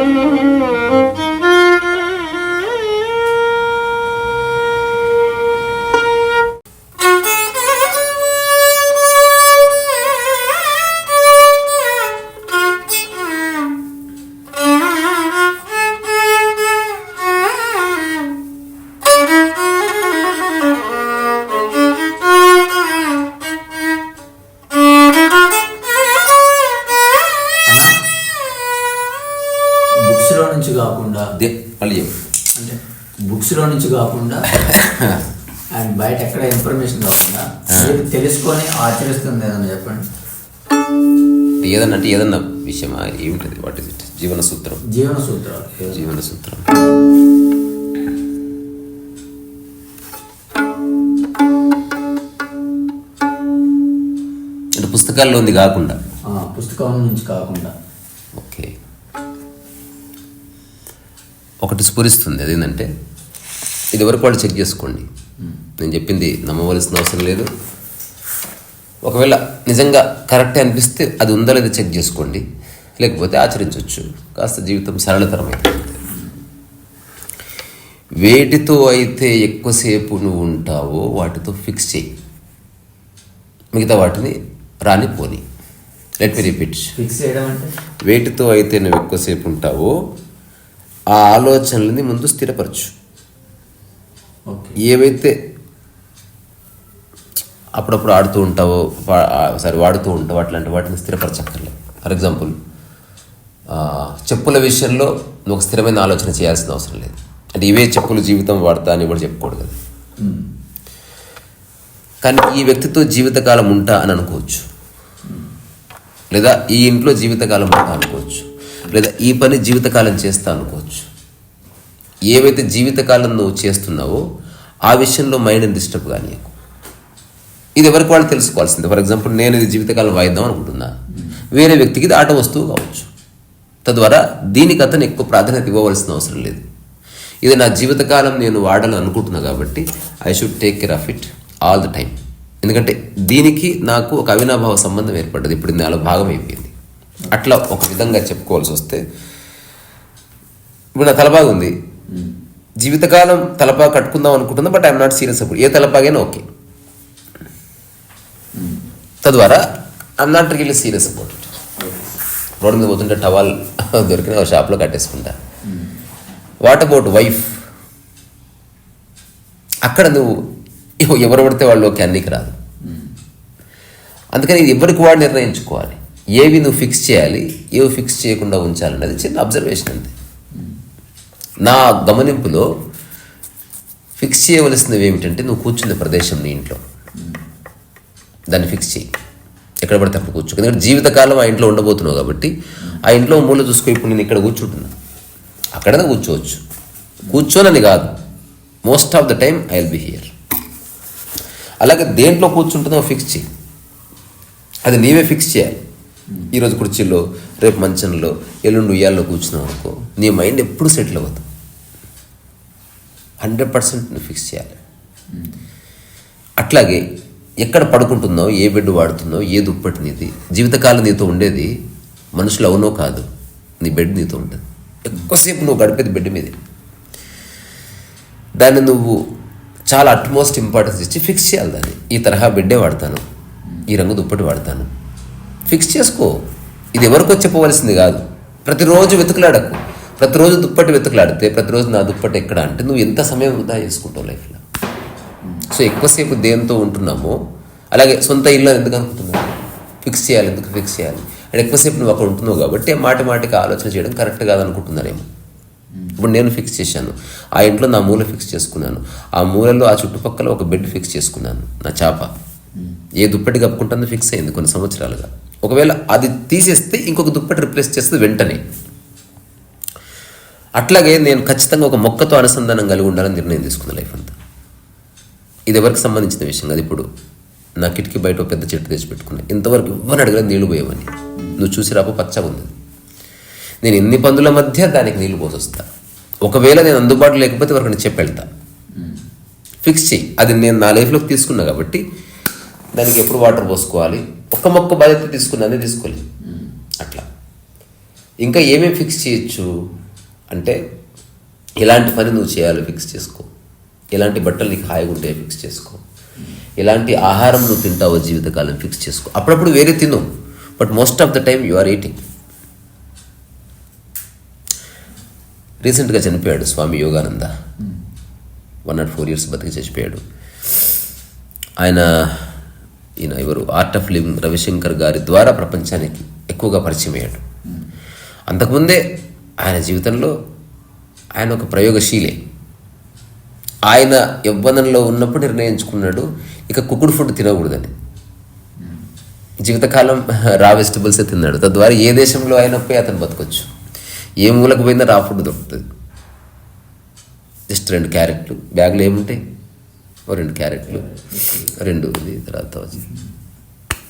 Müzik నుంచి కాకుండా అండ్ బయట ఎక్కడ ఇన్ఫర్మేషన్ కాకుండా మీరు తెలుసుకొని ఆచరిస్తుంది ఏదన్నా చెప్పండి. ఏదన్నా అంటే ఏదన్నా విషయమా? ఏమిటది? వాట్ ఇస్ ఇట్ జీవన సూత్రం. జీవన ఏదన్నా. జీవన సూత్రం. అంటే పుస్తకాల్లో ఉంది కాకుండా. పుస్తకం నుంచి కాకుండా. ఓకే. ఒకటి స్ఫురిస్తుంది. అదేంటంటే ఇది వరకు వాళ్ళు చెక్ చేసుకోండి. నేను చెప్పింది నమ్మవలసిన అవసరం లేదు. ఒకవేళ నిజంగా కరెక్టే అనిపిస్తే అది ఉందో లేదో చెక్ చేసుకోండి. లేకపోతే ఆచరించవచ్చు. కాస్త జీవితం సరళతరమైంది వేటితో అయితే ఎక్కువసేపు నువ్వు ఉంటావో వాటితో ఫిక్స్ చేయి. మిగతా వాటిని రాని పోని లెట్ మీ రిపీట్ ఫిక్స్ చేయడం అంటే? వేటితో అయితే నువ్వు ఎక్కువసేపు ఉంటావో ఆ ఆలోచనలని ముందు స్థిరపరచు. ఏవైతే అప్పుడప్పుడు ఆడుతూ ఉంటావో సారీ వాడుతూ ఉంటావో అట్లాంటి వాటిని స్థిరపరచక్కర్లేదు. ఫర్ ఎగ్జాంపుల్ చెప్పుల విషయంలో నువ్వు ఒక స్థిరమైన ఆలోచన చేయాల్సిన అవసరం లేదు. అంటే ఇవే చెప్పులు జీవితం వాడతా అని కూడా చెప్పుకోడు కదా. కానీ ఈ వ్యక్తితో జీవితకాలం ఉంటా అని అనుకోవచ్చు. లేదా ఈ ఇంట్లో జీవితకాలం ఉంటా అనుకోవచ్చు. లేదా ఈ పని జీవితకాలం చేస్తా అనుకోవచ్చు. ఏవైతే జీవితకాలం నువ్వు చేస్తున్నావో ఆ విషయంలో మైండ్ డిస్టర్బ్ కానీ ఇది ఎవరికి వాళ్ళు తెలుసుకోవాల్సింది? ఫర్ ఎగ్జాంపుల్ నేను ఇది జీవితకాలం వాయిద్దాం అనుకుంటున్నా. వేరే వ్యక్తికి ఇది ఆట వస్తువు కావచ్చు. తద్వారా దీనికి అతను ఎక్కువ ప్రాధాన్యత ఇవ్వవలసిన అవసరం లేదు. ఇది నా జీవితకాలం నేను వాడాలని అనుకుంటున్నా కాబట్టి I should take care of it all the time ఎందుకంటే దీనికి నాకు ఒక అవినాభావ సంబంధం ఏర్పడ్డది. ఇప్పుడు నాలో భాగం అయిపోయింది. అట్లా ఒక విధంగా చెప్పుకోవాల్సి వస్తే ఇప్పుడు నా తలబాగుంది జీవితకాలం తలపా కట్టుకుందాం అనుకుంటుంది బట్ ఐఎమ్ నాట్ సీరియస్ అప్పుడు ఏ తలపాగైనా ఓకే తద్వారా I'm not really serious about it road మీద పోతుంటే టవాల్ దొరికిన ఒక షాప్లో కట్టేసుకుంటా. వాట్ అబౌట్ వైఫ్ అక్కడ నువ్వు ఎవరు పడితే వాళ్ళు ఓకే అన్నికి రాదు. అందుకని ఇది ఎవరికి వాడు నిర్ణయించుకోవాలి? ఏవి నువ్వు ఫిక్స్ చేయాలి? ఏవి ఫిక్స్ చేయకుండా ఉంచాలన్నది చిన్న అబ్జర్వేషన్ అంతే. నా గమనింపులో ఫిక్స్ చేయవలసినవి ఏమిటంటే నువ్వు కూర్చున్న ప్రదేశం నీ ఇంట్లో. దాన్ని ఫిక్స్ చేయి. ఎక్కడ పడితే అక్కడ కూర్చో ఎందుకంటే జీవితకాలం ఆ ఇంట్లో ఉండబోతున్నావు కాబట్టి ఆ ఇంట్లో మూల చూసుకో ఇప్పుడు నేను ఇక్కడ కూర్చుంటున్నా. అక్కడనే కూర్చోవచ్చు. కూర్చోనని కాదు. Most of the time I will be here అలాగే దేంట్లో కూర్చుంటుందో ఫిక్స్ చేయి. అది నీవే ఫిక్స్ చేయాలి. ఈరోజు కుర్చీలో రేపు మంచంలో ఎల్లుండి ఉయ్యాల్లో కూర్చున్నావు అనుకో నీ మైండ్ ఎప్పుడు సెటిల్ అవ్వదు. హండ్రెడ్ పర్సెంట్ నువ్వు ఫిక్స్ చేయాలి. అట్లాగే ఎక్కడ పడుకుంటున్నావు ఏ బెడ్ వాడుతున్నావు ఏ దుప్పటి నీది జీవితకాలం నీతో ఉండేది మనుషులు అవునో కాదు నీ బెడ్ నీతో ఉండదు. ఎక్కువసేపు నువ్వు గడిపేది బెడ్ మీదే. దాన్ని నువ్వు చాలా అట్మోస్ట్ ఇంపార్టెన్స్ ఇచ్చి ఫిక్స్ చేయాలి దాన్ని. ఈ తరహా బెడ్డే వాడతాను. ఈ రంగు దుప్పటి వాడతాను. ఫిక్స్ చేసుకో. ఇది ఎవరికో చెప్పవలసింది కాదు. ప్రతిరోజు వెతుకులాడకు. ప్రతిరోజు దుప్పటి వెతుకులాడితే ప్రతిరోజు నా దుప్పటి ఎక్కడ అంటే నువ్వు ఎంత సమయం వృధా చేసుకుంటావు లైఫ్లో? సో ఎక్కువసేపు దేంతో ఉంటున్నామో అలాగే సొంత ఇల్లు ఎందుకు అనుకుంటున్నావు? ఫిక్స్ చేయాలి ఎందుకు ఫిక్స్ చేయాలి? అండ్ ఎక్కువసేపు నువ్వు అక్కడ ఉంటున్నావు కాబట్టి మాటి మాటికి ఆలోచన చేయడం కరెక్ట్ కాదనుకుంటున్నారేమో. ఇప్పుడు నేను ఫిక్స్ చేశాను. ఆ ఇంట్లో నా మూల ఫిక్స్ చేసుకున్నాను. ఆ మూలలో ఆ చుట్టుపక్కల ఒక బెడ్ ఫిక్స్ చేసుకున్నాను. నా చేప. ఏ దుప్పటి కప్పుకుంటుందో ఫిక్స్ అయింది కొన్ని సంవత్సరాలుగా. ఒకవేళ అది తీసేస్తే ఇంకొక దుప్పటి రిప్లేస్ చేస్తుంది వెంటనే. అట్లాగే నేను ఖచ్చితంగా ఒక మొక్కతో అనుసంధానం కలిగి ఉండాలని నిర్ణయం తీసుకున్న లైఫ్ అంతా. ఇది ఎవరికి సంబంధించిన విషయం కాదు ఇప్పుడు నా కిటికీ బయట పెద్ద చెట్టు తెచ్చి పెట్టుకున్నా. ఇంతవరకు ఎవరిని అడగలేదు నీళ్ళు పోయేవని నువ్వు చూసి రాపో పచ్చగా ఉంది. నేను ఎన్ని పందుల మధ్య దానికి నీళ్ళు పోసొస్తా. ఒకవేళ నేను అందుబాటులో లేకపోతే ఎవరికి నేను చెప్పి వెళ్తా. ఫిక్స్ చేయి అది నేను నా లైఫ్లోకి తీసుకున్నా కాబట్టి దానికి ఎప్పుడు వాటర్ పోసుకోవాలి? ఒక్క మొక్క బాధ్యత తీసుకున్నా అదే తీసుకోలేదు. అట్లా. ఇంకా ఏమేమి ఫిక్స్ చేయొచ్చు? అంటే ఎలాంటి పని నువ్వు చేయాలో ఫిక్స్ చేసుకో. ఎలాంటి బట్టలు నీకు హాయిగా ఉంటాయో ఫిక్స్ చేసుకో. ఎలాంటి ఆహారం నువ్వు తింటావో జీవితకాలం ఫిక్స్ చేసుకో. అప్పుడప్పుడు వేరే తిను. But most of the time you are eating రీసెంట్గా చనిపోయాడు Swami Yogananda. One naught four years బతికి చచ్చిపోయాడు. ఆయన ఈయన ఎవరు? ఆర్ట్ ఆఫ్ లివింగ్ రవిశంకర్ గారి ద్వారా ప్రపంచానికి ఎక్కువగా పరిచయం అయ్యాడు. అంతకుముందే ఆయన జీవితంలో ఆయన ఒక ప్రయోగశీలే. ఆయన యవ్వనంలో ఉన్నప్పుడు నిర్ణయించుకున్నాడు ఇక కుక్కుడు ఫుడ్ తినకూడదని. జీవితకాలం రా వెజిటబుల్సే తిన్నాడు. తద్వారా ఏ దేశంలో అయినా పోయి అతను బతకొచ్చు. ఏ మూలకు పోయినా రా ఫుడ్ దొరుకుతుంది. జస్ట్ రెండు క్యారెట్లు. బ్యాగ్లో ఏముంటాయి? ఓ రెండు క్యారెట్లు రెండు ఇది తర్వాత వచ్చి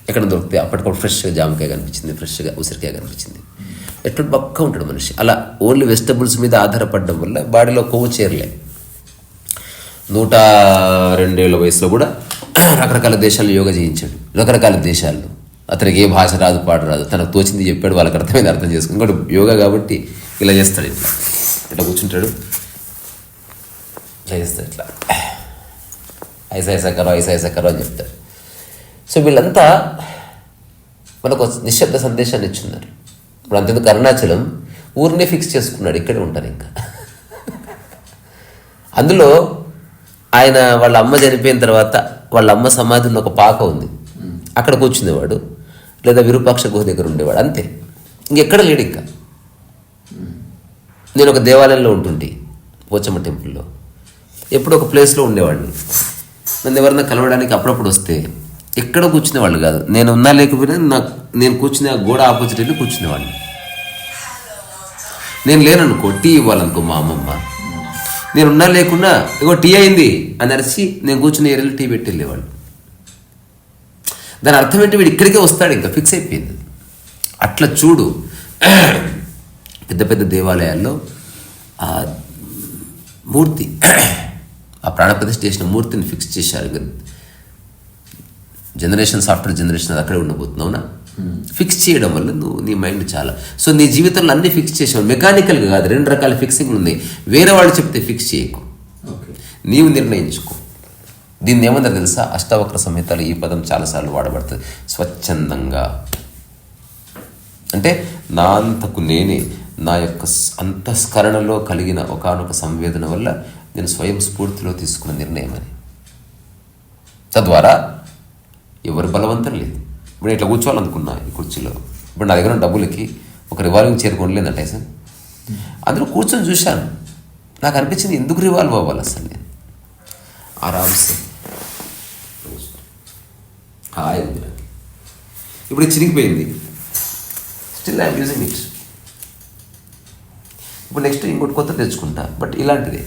ఎక్కడ దొరుకుతాయి అప్పటికప్పుడు ఫ్రెష్గా జామకాయ కనిపించింది ఫ్రెష్గా ఉసిరికాయ కనిపించింది. ఎట్లా బక్క ఉంటాడు మనిషి. అలా ఓన్లీ వెజిటబుల్స్ మీద ఆధారపడడం వల్ల బాడీలో కొవ్వు చేరలే. నూట రెండేళ్ళ వయసులో కూడా రకరకాల దేశాల్లో యోగా చేయించాడు. రకరకాల దేశాల్లో. అతనికి ఏ భాష రాదు పాట రాదు. తనకు తోచింది చెప్పాడు వాళ్ళకి అర్థమైంది అర్థం చేసుకుని ఇంకోటి యోగా కాబట్టి ఇలా చేస్తాడు ఇట్లా. ఇట్లా కూర్చుంటాడు. ఇట్లా చేస్తాడు ఇట్లా. ఐసా ఐసా కరో ఐసా ఐసా కరో అని చెప్తారు. సో వీళ్ళంతా మనకు నిశ్శబ్ద సందేశాన్ని ఇచ్చున్నారు. ఇప్పుడు అంతేందుకు అరుణాచలం ఊరినే ఫిక్స్ చేసుకున్నాడు ఇక్కడే ఉంటాను ఇంకా. అందులో ఆయన వాళ్ళ అమ్మ చనిపోయిన తర్వాత వాళ్ళ అమ్మ సమాధిలో ఒక పాక ఉంది. అక్కడ కూర్చునేవాడు లేదా విరూపాక్ష గుహ దగ్గర ఉండేవాడు అంతే. ఇంకెక్కడ లేడు ఇంకా. నేను ఒక దేవాలయంలో ఉంటుండే పోచమ్మ టెంపుల్లో. ఎప్పుడు ఒక ప్లేస్లో ఉండేవాడిని. నన్ను ఎవరన్నా కలవడానికి అప్పుడప్పుడు వస్తే ఎక్కడ కూర్చునేవాళ్ళు కాదు. నేను ఉన్నా లేకపోయినా నాకు నేను కూర్చునే ఆ గోడ ఆపోజిట్ వెళ్ళి కూర్చునేవాడిని నేను లేననుకో టీ ఇవ్వాలనుకో మా అమ్మమ్మ. నేను ఉన్నా లేకున్నా ఇగో టీ అయింది అని అరిచి నేను కూర్చుని ఏరియాలో టీ పెట్టి వెళ్ళేవాళ్ళు. దాని అర్థం ఏంటి? వీడు ఇక్కడికే వస్తాడు ఇంకా ఫిక్స్ అయిపోయింది. అట్లా చూడు పెద్ద పెద్ద దేవాలయాల్లో ఆ మూర్తి ఆ ప్రాణప్రతిష్ఠ చేసిన మూర్తిని ఫిక్స్ చేశారు. జనరేషన్స్ ఆఫ్టర్ జనరేషన్ అక్కడే ఉండబోతుంది అవునా? ఫిక్స్ చేయడం వల్ల నువ్వు నీ మైండ్ చాలా. సో నీ జీవితంలో అన్ని ఫిక్స్ చేసావు మెకానికల్గా కాదు రెండు రకాల ఫిక్సింగ్ ఉంది వేరే వాళ్ళు చెప్తే ఫిక్స్ చేయకు. నీవు నిర్ణయించుకో. దీన్ని ఏమన్నా తెలుసా? అష్టావక్ర సంహితలో ఈ పదం చాలాసార్లు వాడబడుతుంది. స్వచ్ఛందంగా. అంటే నా అంతకు నేనే నా యొక్క అంతఃస్కరణలో కలిగిన ఒకానొక సంవేదన వల్ల నేను స్వయం స్ఫూర్తిలో తీసుకున్న నిర్ణయం అని తద్వారా ఎవరు బలవంతం లేదు. ఇప్పుడు ఇట్లా కూర్చోవాలనుకున్నా ఈ కుర్చీలో. ఇప్పుడు నా దగ్గర ఉన్న డబ్బులకి ఒక రివాల్వింగ్ చైర్ లేదంటే సార్? అందులో కూర్చొని చూశాను. నాకు అనిపించింది ఎందుకు రివాల్వ్ అవ్వాలి అసలు నేను? ఆరామ్సే హాయ్ ఉంది నాకు. ఇప్పుడు చిరిగిపోయింది స్టిల్ ఐఎమ్ యూజింగ్ ఇట్ ఇప్పుడు నెక్స్ట్ ఇంకోటి కొత్త తెచ్చుకుంటా. బట్ ఇలాంటిదే.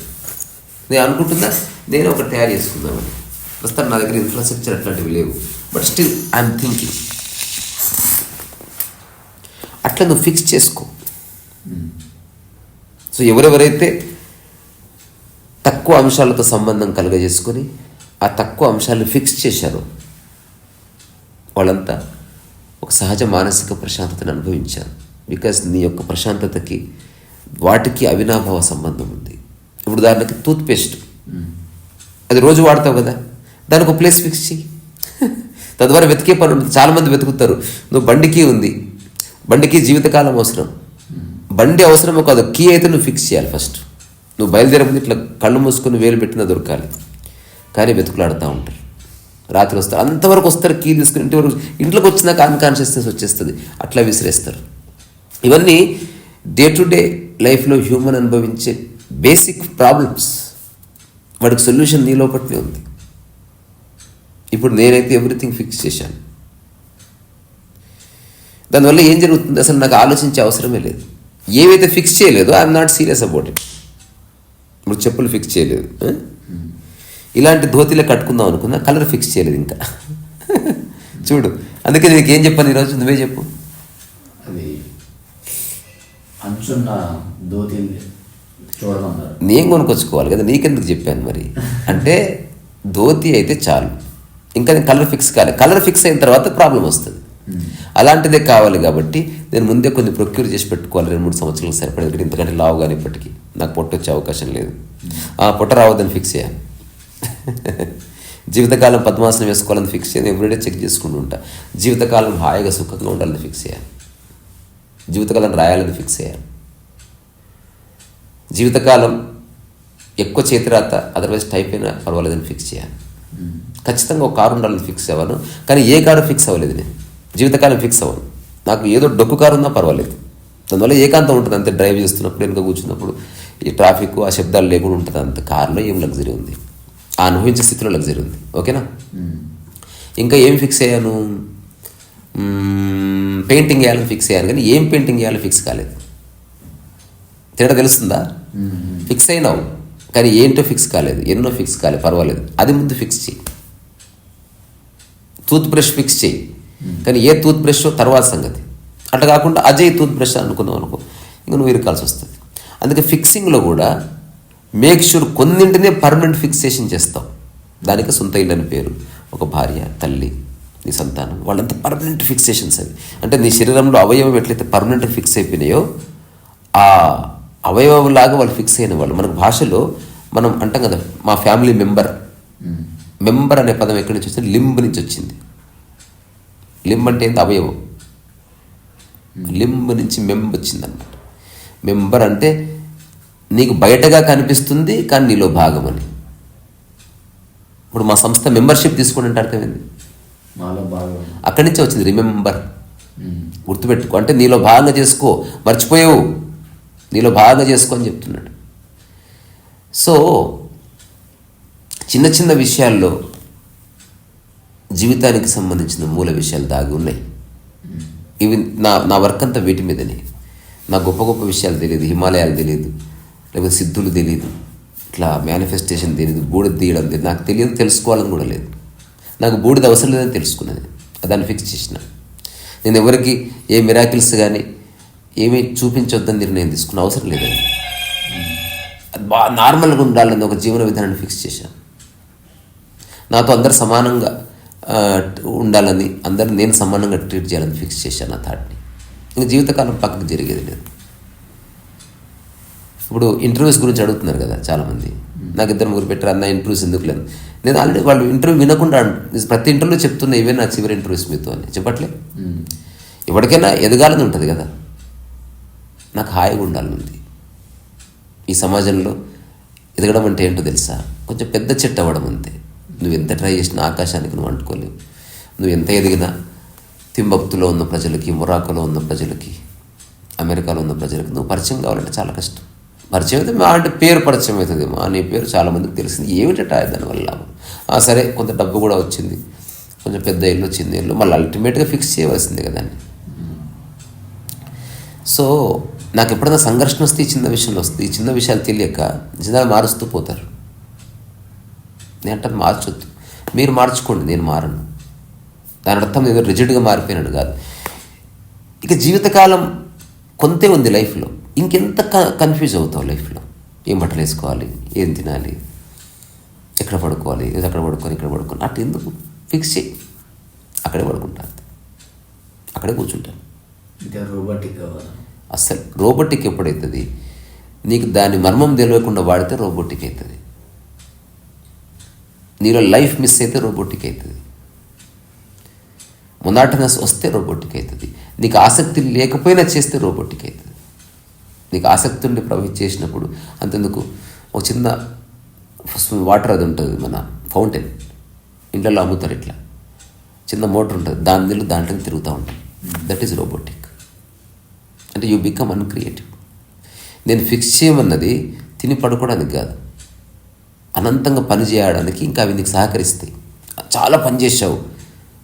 నేను అనుకుంటుందా నేను ఒకటి తయారు చేసుకుందామని. ప్రస్తుతం నా దగ్గర ఇన్ఫ్రాస్ట్రక్చర్ అట్లాంటివి లేవు. బట్ స్టిల్ ఐఎమ్ థింకింగ్ అట్లా నువ్వు ఫిక్స్ చేసుకో. సో ఎవరెవరైతే తక్కువ అంశాలతో సంబంధం కలుగజేసుకొని ఆ తక్కువ అంశాలను ఫిక్స్ చేశారో వాళ్ళంతా ఒక సహజ మానసిక ప్రశాంతతను అనుభవించారు. బికాస్ నీ యొక్క ప్రశాంతతకి వాటికి అవినాభావ సంబంధం ఉంది. ఇప్పుడు ఉదాహరణకి టూత్పేస్ట్. అది రోజు వాడతావు కదా. దానికి ఒక ప్లేస్ ఫిక్స్ చెయ్యి. తద్వారా వెతికే పని ఉంటుంది చాలామంది వెతుకుతారు. నువ్వు బండికి ఉంది. బండికి జీవితకాలం అవసరం. బండి అవసరమో కాదు కీ అయితే నువ్వు ఫిక్స్ చేయాలి ఫస్ట్. నువ్వు బయలుదేరే ముందు ఇట్లా కళ్ళు మూసుకొని వేలు పెట్టినా దొరకాలి. కానీ వెతుకులాడుతూ ఉంటారు. రాత్రి వస్తారు. అంతవరకు వస్తారు కీ తీసుకుని. ఇంటి వరకు ఇంట్లోకి వచ్చినాక అన్కాన్షియస్నెస్ వచ్చేస్తుంది. అట్లా విసిరేస్తారు. ఇవన్నీ డే టు డే లైఫ్లో హ్యూమన్ అనుభవించే బేసిక్ ప్రాబ్లమ్స్ వాడికి సొల్యూషన్ నీ లోపట్నే ఉంది. ఇప్పుడు నేనైతే ఎవ్రీథింగ్ ఫిక్స్ చేశాను. దానివల్ల ఏం జరుగుతుంది? అసలు నాకు ఆలోచించే అవసరమే లేదు. ఏవైతే ఫిక్స్ చేయలేదో I'm not serious about it ఇప్పుడు చెప్పులు ఫిక్స్ చేయలేదు ఇలాంటి ధోతిలో కట్టుకుందాం అనుకున్నా కలర్ ఫిక్స్ చేయలేదు ఇంకా. చూడు అందుకే నీకు ఏం చెప్పాను ఈరోజు నువ్వే చెప్పు. అది అంచున్న ధోతి నేను కొనుక్కొచ్చుకోవాలి కదా నీకెందుకు చెప్పాను మరి? అంటే ధోతి అయితే చాలు. ఇంకా నేను కలర్ ఫిక్స్ కాలేదు కలర్ ఫిక్స్ అయిన తర్వాత ప్రాబ్లం వస్తుంది. అలాంటిదే కావాలి కాబట్టి నేను ముందే కొన్ని ప్రొక్యూర్ చేసి పెట్టుకోవాలి. రెండు మూడు సంవత్సరాలకు సరిపడేది ఇంతకంటే లావు కానీ ఇప్పటికీ. నాకు పొట్ట వచ్చే అవకాశం లేదు. ఆ పొట్ట రావద్దని ఫిక్స్ చేయాలి జీవితకాలం పద్మాసనం వేసుకోవాలని ఫిక్స్ చేయాలి ఎవ్రీడే చెక్ చేసుకుంటూ ఉంటా. జీవితకాలం హాయిగా సుఖంగా ఉండాలని ఫిక్స్ చేయాలి జీవితకాలం రాయాలని ఫిక్స్ చేయాలి జీవితకాలం ఎక్కువ చేతిరాత అదర్వైజ్ టైప్ అయినా పర్వాలేదని ఫిక్స్ చేయాలి. ఖచ్చితంగా ఒక కారు ఉండాలని ఫిక్స్ అవ్వను కానీ ఏ కారు ఫిక్స్ అవ్వలేదు నేను. జీవితకాలం ఫిక్స్ అవ్వను. నాకు ఏదో డొక్కు కారు ఉన్నా పర్వాలేదు. దానివల్ల ఏకాంతం ఉంటుంది అంతే డ్రైవ్ చేస్తున్నప్పుడు వెనుక కూర్చున్నప్పుడు ఈ ట్రాఫిక్ ఆ శబ్దాలు లేకుండా ఉంటుంది అంత. కారులో ఏం లగ్జరీ ఉంది? ఆ అనుభవించే స్థితిలో లగ్జరీ ఉంది. ఓకేనా? ఇంకా ఏం ఫిక్స్ అయ్యాను? పెయింటింగ్ వేయాలని ఫిక్స్ అయ్యాను కానీ ఏం పెయింటింగ్ వేయాలో ఫిక్స్ కాలేదు. తేడా తెలుస్తుందా? ఫిక్స్ అయినావు. కానీ ఏంటో ఫిక్స్ కాలేదు. ఎన్నో ఫిక్స్ కాలేదు. పర్వాలేదు. అది ముందు ఫిక్స్ చేయి. టూత్ బ్రష్ ఫిక్స్ చేయి కానీ ఏ టూత్ బ్రష్ తర్వాత సంగతి. అట్లా కాకుండా అజయ్ టూత్ బ్రష్ అనుకుందాం అనుకో. ఇంకా నువ్వు ఇరకాల్సి వస్తుంది. అందుకే ఫిక్సింగ్లో కూడా మేక్ షూర్ కొన్నింటినే పర్మనెంట్ ఫిక్సేషన్ చేస్తావు. దానికి సొంత ఇల్లు అని పేరు. ఒక భార్య తల్లి నీ సంతానం. వాళ్ళంతా పర్మనెంట్ ఫిక్సేషన్స్ అవి. అంటే నీ శరీరంలో అవయవం ఎట్లయితే పర్మనెంట్ ఫిక్స్ అయిపోయినాయో ఆ అవయవంలాగా వాళ్ళు ఫిక్స్ అయిన వాళ్ళు మనకు భాషలో మనం అంటాం కదా మా ఫ్యామిలీ మెంబర్. మెంబర్ అనే పదం ఎక్కడి నుంచి వచ్చింది? లింబ్ నుంచి వచ్చింది. లింబ్ అంటే ఏంది? అవయవం. లింబ్ నుంచి మెంబ్ వచ్చిందన్నమాట మెంబర్ అంటే నీకు బయటగా కనిపిస్తుంది కానీ నీలో భాగం అని. ఇప్పుడు మా సంస్థ మెంబర్షిప్ తీసుకోండి అంటే అర్థమైంది అక్కడి నుంచే వచ్చింది రిమెంబర్. గుర్తుపెట్టుకో. అంటే నీలో భాగంగా చేసుకో. మర్చిపోయావు. నీలో బాగా చేసుకొని చెప్తున్నాడు. సో చిన్న చిన్న విషయాల్లో జీవితానికి సంబంధించిన మూల విషయాలు దాగి ఉన్నాయి. ఇవి నా నా వర్క్ అంతా వీటి మీదనే. నా గొప్ప గొప్ప విషయాలు తెలియదు హిమాలయాలు తెలియదు లేకపోతే సిద్ధులు తెలియదు ఇట్లా మేనిఫెస్టేషన్ తెలియదు బూడిద తీయడం తెలియదు. నాకు తెలియదు తెలుసుకోవాలని కూడా లేదు. నాకు బూడిద అవసరం లేదని తెలుసుకున్నది. దాన్ని ఫిక్స్ చేసిన. నేను ఎవరికి ఏ మిరాకిల్స్ కానీ ఏమీ చూపించొద్దని నిర్ణయం తీసుకున్న అవసరం లేదని అది బాగా నార్మల్గా ఉండాలని ఒక జీవన విధానాన్ని ఫిక్స్ చేశాను. నాతో అందరు సమానంగా ఆ, ఉండాలని అందరు నేను సమానంగా ట్రీట్ చేయాలని ఫిక్స్ చేశాను నా థాట్ని. ఇంకా జీవితకాలం పక్కకు జరిగేది లేదు. ఇప్పుడు ఇంటర్వ్యూస్ గురించి అడుగుతున్నారు కదా చాలామంది. నాకు ఇద్దరు ముగ్గురు పెట్టారు అన్న ఇంటర్వ్యూస్ ఎందుకు లేదు నేను ఆల్రెడీ వాళ్ళు ఇంటర్వ్యూ వినకుండా ప్రతి ఇంటర్వ్యూలో చెప్తున్నా ఇవే నా చివరి ఇంటర్వ్యూస్ మీతో అని చెప్పట్లే? ఎవరికైనా ఎదగాలని ఉంటుంది కదా. నాకు హాయిగా ఉండాలని ఉంది ఈ సమాజంలో ఎదగడం అంటే ఏంటో తెలుసా? కొంచెం పెద్ద చెట్టు అవ్వడం అంతే. నువ్వు ఎంత ట్రై చేసినా ఆకాశానికి నువ్వు అంటుకోలేవు. నువ్వు ఎంత ఎదిగినా తింబక్తులో ఉన్న ప్రజలకి మొరాకోలో ఉన్న ప్రజలకి అమెరికాలో ఉన్న ప్రజలకి నువ్వు పరిచయం కావాలంటే చాలా కష్టం. పరిచయం అయితే మా అంటే పేరు పరిచయం అవుతుంది మా నీ పేరు చాలా మందికి తెలిసింది. ఏమిటట దానివల్ల సరే కొంత డబ్బు కూడా వచ్చింది. కొంచెం పెద్ద ఇల్లు వచ్చింది ఇల్లు మళ్ళీ అల్టిమేట్గా ఫిక్స్ చేయవలసింది కదా సో నాకు ఎప్పుడైనా సంఘర్షణ వస్తే ఈ చిన్న విషయంలో వస్తాయి ఈ చిన్న విషయాలు తెలియక జనాలు మారుస్తూ పోతారు. నేను అంటే మార్చొద్దు. మీరు మార్చుకోండి నేను మారను. దాని అర్థం నేను రిజిడ్గా మారిపోయినాడు కాదు. ఇక జీవితకాలం కొంతే ఉంది లైఫ్లో. ఇంకెంత కన్ఫ్యూజ్ అవుతావు లైఫ్లో? ఏం బట్టలు వేసుకోవాలి? ఏం తినాలి? ఎక్కడ పడుకోవాలి? ఏదో అక్కడ పడుకొని ఇక్కడ పడుకొని. అటు ఎందుకు? ఫిక్స్ చేయి. అక్కడే పడుకుంటాను అక్కడే కూర్చుంటాను రోబోటిక్ కావాలి? అస్సలు రోబోటిక్ ఎప్పుడవుతుంది నీకు దాని మర్మం తెలియకుండా వాడితే రోబోటిక్ అవుతుంది నీలో లైఫ్ మిస్ అయితే రోబోటిక్ అవుతుంది మొనాటనస్ వస్తే రోబోటిక్ అవుతుంది నీకు ఆసక్తి లేకపోయినా చేస్తే రోబోటిక్ అవుతుంది నీకు ఆసక్తి ఉండి ప్రవహించేసినప్పుడు చేసినప్పుడు అంతెందుకు? ఒక చిన్న వాటర్ అది ఉంటుంది మన ఫౌంటైన్. ఇంట్లో అమ్ముతారు ఇట్లా. చిన్న మోటార్ ఉంటుంది. దాని నీళ్ళు దాంట్లో తిరుగుతూ ఉంటాయి. దట్ ఈజ్ రోబోటిక్ అంటే యూ బికమ్ అన్క్రియేటివ్ నేను ఫిక్స్ చేయమన్నది తిని పడుకోవడానికి కాదు. అనంతంగా పని చేయడానికి ఇంకా అవి నీకు సహకరిస్తాయి. చాలా పని చేసావు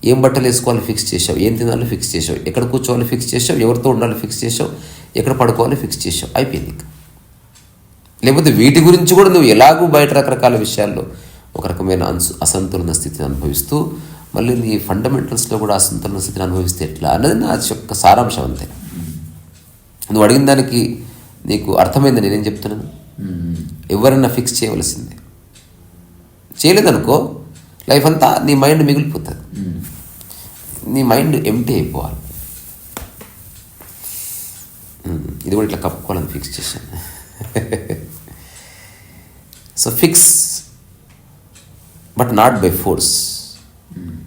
ఏం బట్టలు వేసుకోవాలి ఫిక్స్ చేసావు ఏం తినాలో ఫిక్స్ చేసావు ఎక్కడ కూర్చోవాలి ఫిక్స్ చేసావు ఎవరితో ఉండాలో ఫిక్స్ చేసావు ఎక్కడ పడుకోవాలి ఫిక్స్ చేసావు అయిపోయింది ఇంకా. లేకపోతే వీటి గురించి కూడా నువ్వు ఎలాగూ బయట రకరకాల విషయాల్లో ఒక రకమైన అన్సు అసంతులన స్థితిని అనుభవిస్తూ మళ్ళీ నీ ఫండమెంటల్స్లో కూడా అసంతులన స్థితిని అనుభవిస్తే ఎట్లా? అన్నది నా యొక్క సారాంశం అంతే. నువ్వు అడిగిన దానికి నీకు అర్థమైంది నేనేం చెప్తున్నాను? ఎవరైనా ఫిక్స్ చేయవలసిందే. చేయలేదనుకో లైఫ్ అంతా నీ మైండ్ మిగిలిపోతుంది. నీ మైండ్ ఎంటీ అయిపోవాలి. ఇది కూడా ఇట్లా కప్పుకోవాలని ఫిక్స్ చేశాను. So fix but not by force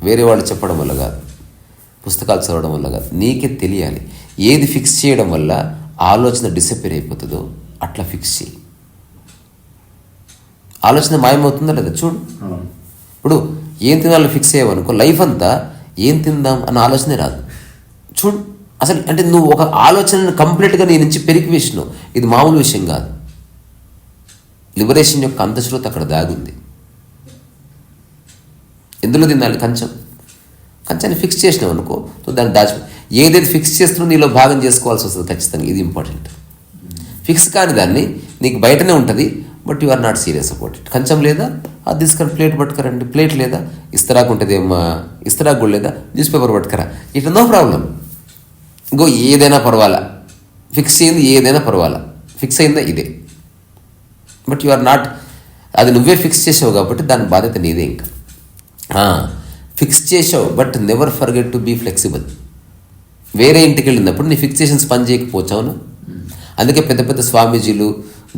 వేరే వాళ్ళు చెప్పడం వల్ల కాదు. పుస్తకాలు చదవడం వల్ల కాదు. నీకే తెలియాలి. ఏది ఫిక్స్ చేయడం వల్ల ఆలోచన డిసప్పేర్ అయిపోతుందో అట్లా ఫిక్స్ చేయి. ఆలోచన మాయమవుతుందా లేదా చూడు. ఇప్పుడు ఏం తినాలో ఫిక్స్ అయ్యావనుకో లైఫ్ అంతా ఏం తిందాం అన్న ఆలోచనే రాదు. చూడు. అసలు అంటే నువ్వు ఒక ఆలోచనను కంప్లీట్గా నీ నుంచి పెరిగి వేసినావు. ఇది మామూలు విషయం కాదు. లిబరేషన్ యొక్క అంతశ్రోత అక్కడ దాగుంది. ఎందులో తినాలి? కంచం. కంచాన్ని ఫిక్స్ చేసినావు అనుకో నువ్వు దాన్ని దాచి ఏదైతే ఫిక్స్ చేస్తున్నా నీలో భాగం చేసుకోవాల్సి వస్తుంది ఖచ్చితంగా. ఇది ఇంపార్టెంట్ ఫిక్స్ కాని దాన్ని నీకు బయటనే ఉంటుంది but you are not serious about it కంచం లేదా? అది తీసుకొని ప్లేట్ పట్టుకరండి. ప్లేట్ లేదా? ఇస్తరాకు ఉంటుంది ఏమో ఇస్తరాకు కూడా లేదా? న్యూస్ పేపర్ పట్టుకరా. ఇట్ నో ప్రాబ్లం ఇంకో ఏదైనా పర్వాలా? ఫిక్స్ అయింది ఏదైనా పర్వాలా? ఫిక్స్ అయిందా? ఇదే. బట్ యు ఆర్ నాట్ అది నువ్వే ఫిక్స్ చేసావు కాబట్టి దాని బాధ్యత నీదే ఇంకా. ఫిక్స్ చేసావు but never forget to be flexible వేరే ఇంటికి వెళ్ళినప్పుడు నీ ఫిక్సేషన్స్ పని చేయకపోవచ్చు అవును? అందుకే పెద్ద పెద్ద స్వామీజీలు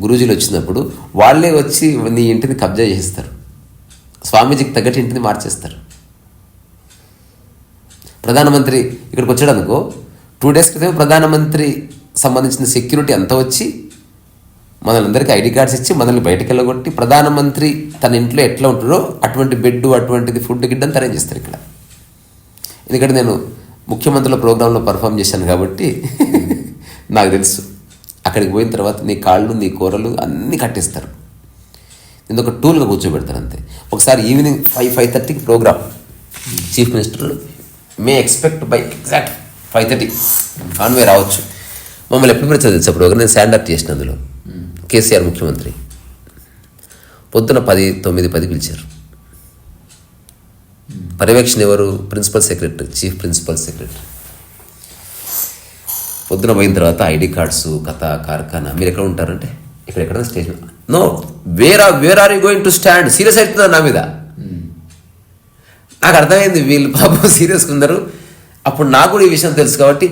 గురూజీలు వచ్చినప్పుడు వాళ్ళే వచ్చి నీ ఇంటిని కబ్జా చేస్తారు స్వామీజీకి తగ్గట్టు ఇంటిని మార్చేస్తారు. ప్రధానమంత్రి ఇక్కడికి వచ్చాడు అనుకో టూ డేస్ క్రితం ప్రధానమంత్రి సంబంధించిన సెక్యూరిటీ అంతా వచ్చి మనందరికీ ఐడి కార్డ్స్ ఇచ్చి మనల్ని బయటకు వెళ్ళగొట్టి ప్రధానమంత్రి తన ఇంట్లో ఎట్లా ఉంటారో అటువంటి బెడ్ అటువంటిది ఫుడ్ గిడ్డ అంతా అరేంజ్ చేస్తారు ఇక్కడ. ఎందుకంటే నేను ముఖ్యమంత్రుల ప్రోగ్రాంలో పర్ఫామ్ చేశాను కాబట్టి నాకు తెలుసు. అక్కడికి పోయిన తర్వాత నీ కాళ్ళు నీ కూరలు అన్నీ కట్టేస్తారు. నేను ఒక టూల్గా కూర్చోబెడతారు అంతే. ఒకసారి ఈవినింగ్ ఫైవ్ ఫైవ్ థర్టీకి programme chief minister may expect by exact five thirty on way రావచ్చు. మమ్మల్ని ఎప్పుడు పిలిచారు తెలుసా ప్రోగ్రామ్ నేను స్టాండ్ అప్ చేసిన అందులో. కేసీఆర్ ముఖ్యమంత్రి. పొద్దున పది తొమ్మిది పది పిలిచారు. పర్యవేక్షణ ఎవరు? Principal secretary chief principal secretary. పొద్దున పోయిన తర్వాత ఐడి కార్డ్స్ కథ కార్ఖానా మీరు ఎక్కడ ఉంటారంటే? ఇక్కడ ఎక్కడ station. No where are where are you going to stand serious అవుతున్నారు నా మీద. నాకు అర్థమైంది వీళ్ళు పాపం సీరియస్గా ఉన్నారు. అప్పుడు నాకు కూడా ఈ విషయం తెలుసు కాబట్టి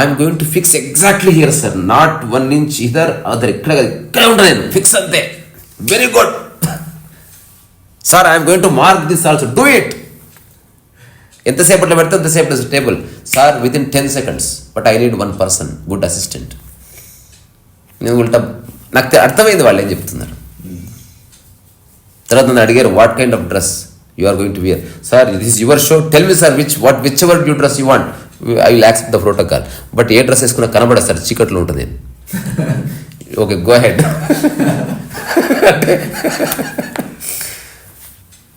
I'm going to fix exactly here sir not one inch either అదర్ ఇక్కడ ఇక్కడ ఇక్కడే ఉంటాను నేను. ఫిక్స్ అంతే. Very good sir I'm going to mark this also do it ఎంతసేపట్లో పెడితే అంతసేపట్లో table. Sir within ten seconds but I need one person good assistant నేను ఉల్టా నాకు అర్థమైంది వాళ్ళు ఏం చెప్తున్నారు. తర్వాత నన్ను అడిగారు what kind of dress you are going to wear sir this is your show tell me sir which what whichever you dress you want I will accept the protocol but A dress వేసుకున్నా కనబడదు sir చీకట్లో ఉంటుంది. నేను okay go ahead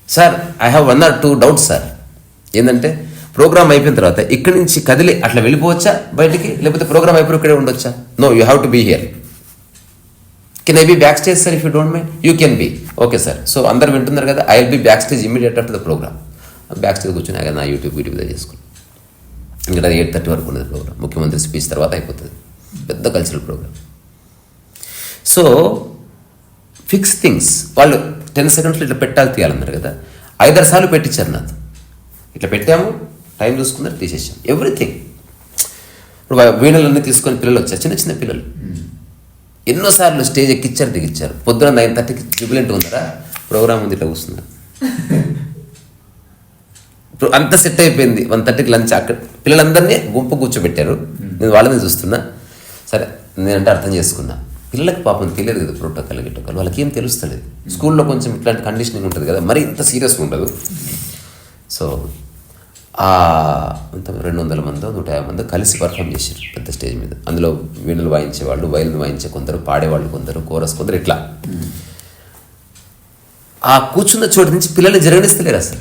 sir I have one or two doubts sir ఏంటంటే programme అయిపోయిన తర్వాత ఇక్కడి నుంచి కదిలి అట్లా వెళ్ళిపోవచ్చా బయటికి? లేకపోతే ప్రోగ్రామ్ అయిపోయి ఇక్కడే ఉండొచ్చా? No you have to be here can I be backstage sir if you don't mind you can be okay sir so అందరు వింటున్నారు కదా I will be backstage immediate after the programme backstage కూర్చొని నా YouTube video మీద చేసుకుని ఇంకా అది eight thirty వరకు ఉన్నది ప్రోగ్రామ్ ముఖ్యమంత్రి స్పీచ్ తర్వాత అయిపోతుంది. పెద్ద cultural programme so fix things వాళ్ళు టెన్ సెకండ్స్లో ఇట్లా పెట్టాలి తీయాలన్నారు కదా ఐదారు సార్లు పెట్టించారు నాతో ఇట్లా పెట్టాము టైం చూసుకున్నారు తీసేసాం. ఎవ్రీథింగ్ ఇప్పుడు వీణలన్నీ తీసుకొని పిల్లలు వచ్చారు చిన్న చిన్న పిల్లలు. ఎన్నోసార్లు స్టేజ్ ఎక్కిచ్చారు దిగిచ్చారు. పొద్దున నైన్ థర్టీకి జూబిలెంట్ ఉందరా ప్రోగ్రామ్ ఉంది ఇట్లా కూర్చున్నారు. ఇప్పుడు అంత సెట్ అయిపోయింది. వన్ థర్టీకి లంచ్ అక్కడ. పిల్లలందరినీ గుంపు కూర్చోబెట్టారు. నేను వాళ్ళని చూస్తున్నా. సరే నేనంటే అర్థం చేసుకున్నా. పిల్లలకు పాపం తెలియదు కదా ప్రోటోకాల్ గిట్టకాలు వాళ్ళకి ఏం తెలుస్తలేదు. స్కూల్లో కొంచెం ఇట్లాంటి కండిషనింగ్ ఉంటుంది కదా. మరి ఇంత సీరియస్గా ఉండదు. సో ఆ అంత రెండు వందల మందో నూట యాభై మందో కలిసి పర్ఫామ్ చేశారు పెద్ద స్టేజ్ మీద. అందులో వీణులు వాయించేవాళ్ళు వైలిన్ వాయించే కొందరు పాడేవాళ్ళు కొందరు కోరస్ కొందరు ఇట్లా. ఆ కూర్చున్న చోటు నుంచి పిల్లలు జరగనిస్తలేరు అసలు.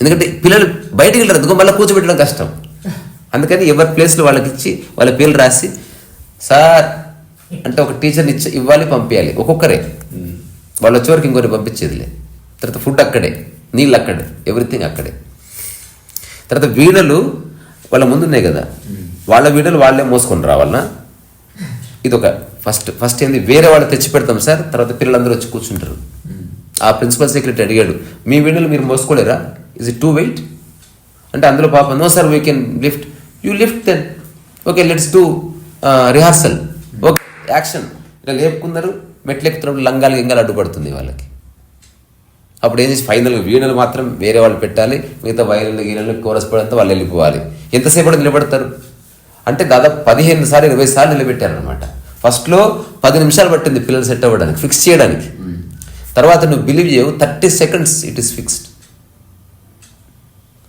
ఎందుకంటే పిల్లలు బయటికి వెళ్ళరు అందుకో మళ్ళీ కూర్చోబెట్టడం కష్టం. అందుకని ఎవరి ప్లేస్లో వాళ్ళకి ఇచ్చి వాళ్ళ పేర్లు రాసి సార్ అంటే ఒక టీచర్ని ఇచ్చి ఇవ్వాలి పంపించాలి ఒక్కొక్కరే. వాళ్ళు వచ్చే వరకు ఇంకొకటి పంపించేదిలే. తర్వాత ఫుడ్ అక్కడే. నీళ్ళు అక్కడే ఎవ్రీథింగ్ అక్కడే. తర్వాత వీణలు వాళ్ళ ముందున్నాయి కదా వాళ్ళ వీణలు వాళ్ళే మోసుకొని రావాలనా? ఇది ఒక ఫస్ట్ ఫస్ట్ ఏంది? వేరే వాళ్ళు తెచ్చి పెడతాం సార్ తర్వాత పిల్లలందరూ వచ్చి కూర్చుంటారు. ఆ ప్రిన్సిపల్ సెక్రటరీ అడిగాడు మీ వీణలు మీరు మోసుకోలేరా? ఇస్ ఇట్ టూ వెయిట్ అంటే అందులో పాప no sir we can lift you lift then okay let's do rehearsal okay action ఇలా లేపుకున్నారు మెట్లు ఎక్కుతున్నప్పుడు లంగాలు గింగాలు అడ్డుపడుతుంది వాళ్ళకి. అప్పుడు ఏం చేసి ఫైనల్గా వీణలు మాత్రం వేరే వాళ్ళు పెట్టాలి మిగతా వైరల్ గీరలు కోరస్పడంతా వాళ్ళు వెళ్ళిపోవాలి. ఎంతసేపటి నిలబడతారు? అంటే దాదాపు పదిహేను సార్లు ఇరవై సార్లు నిలబెట్టారనమాట ఫస్ట్లో పది నిమిషాలు పట్టింది పిల్లలు సెట్ అవ్వడానికి ఫిక్స్ చేయడానికి. తర్వాత నువ్వు బిలీవ్ చేయవు thirty seconds it is fixed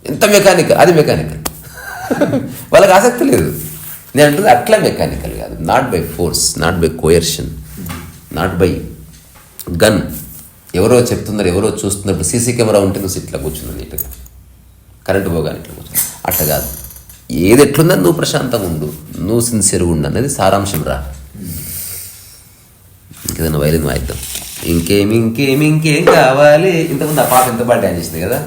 ఎంత మెకానికల్ అది మెకానికల్ వాళ్ళకి ఆసక్తి లేదు. నేను అంటుంది అట్లా మెకానికల్ కాదు. Not by force not by coercion not by gun ఎవరో చెప్తున్నారు ఎవరో చూస్తున్నారు సీసీ కెమెరా ఉంటే నువ్వు ఇట్లా కూర్చున్నావు నీట్గా కరెంటు పోగానే ఇట్లా కూర్చున్నా అట్లా కాదు. ఏది ఎట్లుందని నువ్వు ప్రశాంతంగా ఉండు. నువ్వు సిన్సియర్గా ఉండు అనేది సారాంశం రా. ఇంకేదైనా వైలిన్ వాయిద్దాం. ఇంకేమి ఇంకేమి ఇంకేం కావాలి? ఇంతకుముందు ఆ పాట ఎంత బాగా డ్యాన్స్ చేసింది కదా?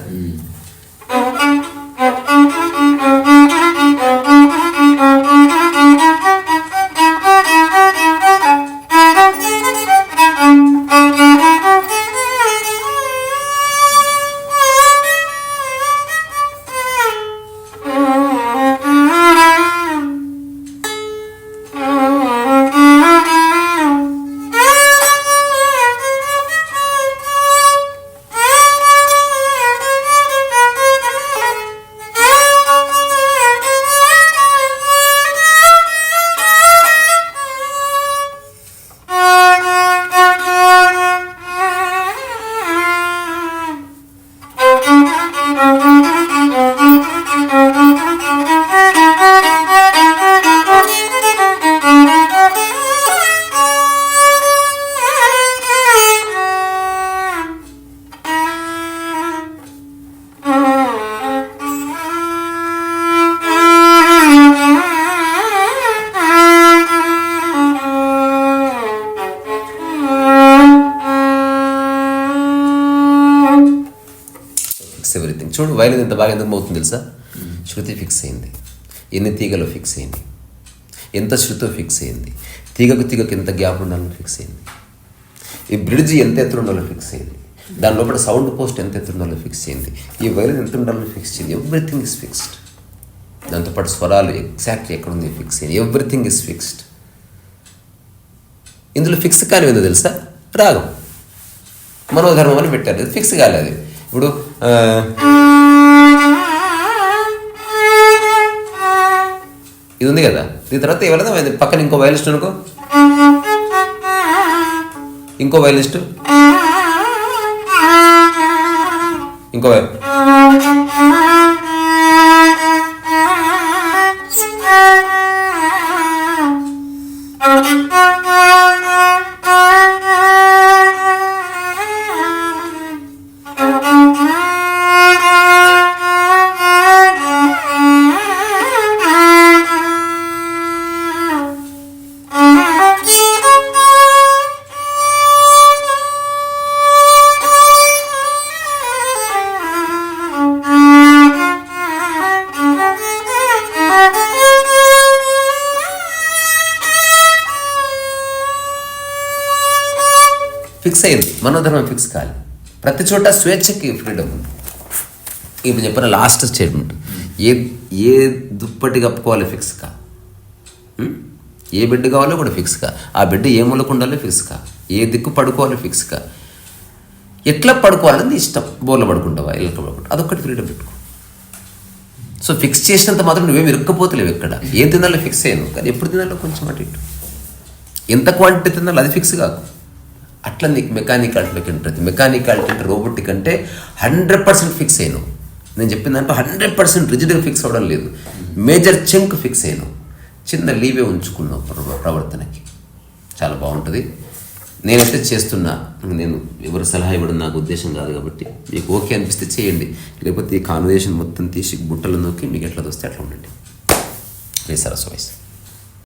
ఎవ్రీథింగ్ ఇంత ఎంత బాగా ఎందుకు అవుతుంది తెలుసా? శృతి ఫిక్స్ అయింది. ఎన్ని తీగలు ఫిక్స్ అయింది? ఎంత శృతో ఫిక్స్ అయింది? తీగకు తీగకు ఎంత గ్యాప్ ఉండాలని ఫిక్స్ అయింది? ఈ బ్రిడ్జ్ ఎంత ఎత్తున ఉండాలో ఫిక్స్ అయింది? దాని లోపల సౌండ్ పోస్ట్ ఎంత ఎత్తు ఉండాలో ఫిక్స్ అయింది? ఈ వైర్ ఎంత ఉండాలని ఫిక్స్ అయింది? ఎవ్రీథింగ్ ఇస్ ఫిక్స్డ్ దాంతోపాటు స్వరాలు ఎగ్జాక్ట్లీ ఎక్కడ ఉంది? ఫిక్స్ అయింది. ఎవ్రీథింగ్ ఇస్ ఫిక్స్డ్ ఇందులో ఫిక్స్ కానీ ఏందో తెలుసా? రాగం. మనోధర్మం అని పెట్టారు. ఫిక్స్ కాలేదు. ఇప్పుడు ఇది ఉంది కదా? దీని తర్వాత ఎవరైనా పక్కన ఇంకో వయలిస్ట్ అనుకో. ఇంకో వయలిస్ట్ ఇంకో వై- ఫిక్స్ అయింది. మనోధర్మం ఫిక్స్ కాలి. ప్రతి చోట స్వేచ్ఛకి ఫ్రీడమ్ ఉంది. ఇప్పుడు చెప్పిన లాస్ట్ స్టేట్మెంట్. ఏ ఏ దుప్పటి కప్పుకోవాలి ఫిక్స్ కా? ఏ బిడ్డ కావాలో కూడా ఫిక్స్ కా. ఆ బిడ్డ ఏ మూలకు ఉండాలో ఫిక్స్ కా? ఏ దిక్కు పడుకోవాలో ఫిక్స్ కా? ఎట్లా పడుకోవాలని ఇష్టం. బోర్లో పడుకుంటావా ఇళ్ళ పడుకుంటావా? అదొక్కటి ఫ్రీడమ్ పెట్టుకో. సో ఫిక్స్ చేసినంత మాత్రం నువ్వేం ఇరుక్కపోతలేవు ఎక్కడ. ఏం తినాలో ఫిక్స్ అయ్యాను కానీ ఎప్పుడు తినాలో కొంచెం అటు ఇటు. ఎంత క్వాంటిటీ తినాలో అది ఫిక్స్ కాకు. అట్లా నీకు మెకానికాలిటీలోకి ఉంటుంది. మెకానికాలిటీ అంటే రోబోటిక్ అంటే హండ్రెడ్ పర్సెంట్ ఫిక్స్ అయ్యాను. నేను చెప్పిన దాంట్లో హండ్రెడ్ పర్సెంట్ రిజిడ్గా ఫిక్స్ అవ్వడం లేదు. మేజర్ చెంక్ ఫిక్స్ అయ్యాను. చిన్న లీవే ఉంచుకున్నావు ప్రవర్తనకి. చాలా బాగుంటుంది. నేనైతే చేస్తున్నా. నేను ఎవరు సలహా ఇవ్వడం నాకు ఉద్దేశం కాదు కాబట్టి మీకు ఓకే అనిపిస్తే చేయండి. లేకపోతే ఈ కాన్వర్జేషన్ మొత్తం తీసి బుట్టలు నొక్కి మీకు ఎట్లా వస్తే అట్లా ఉండండి. Please Saras voice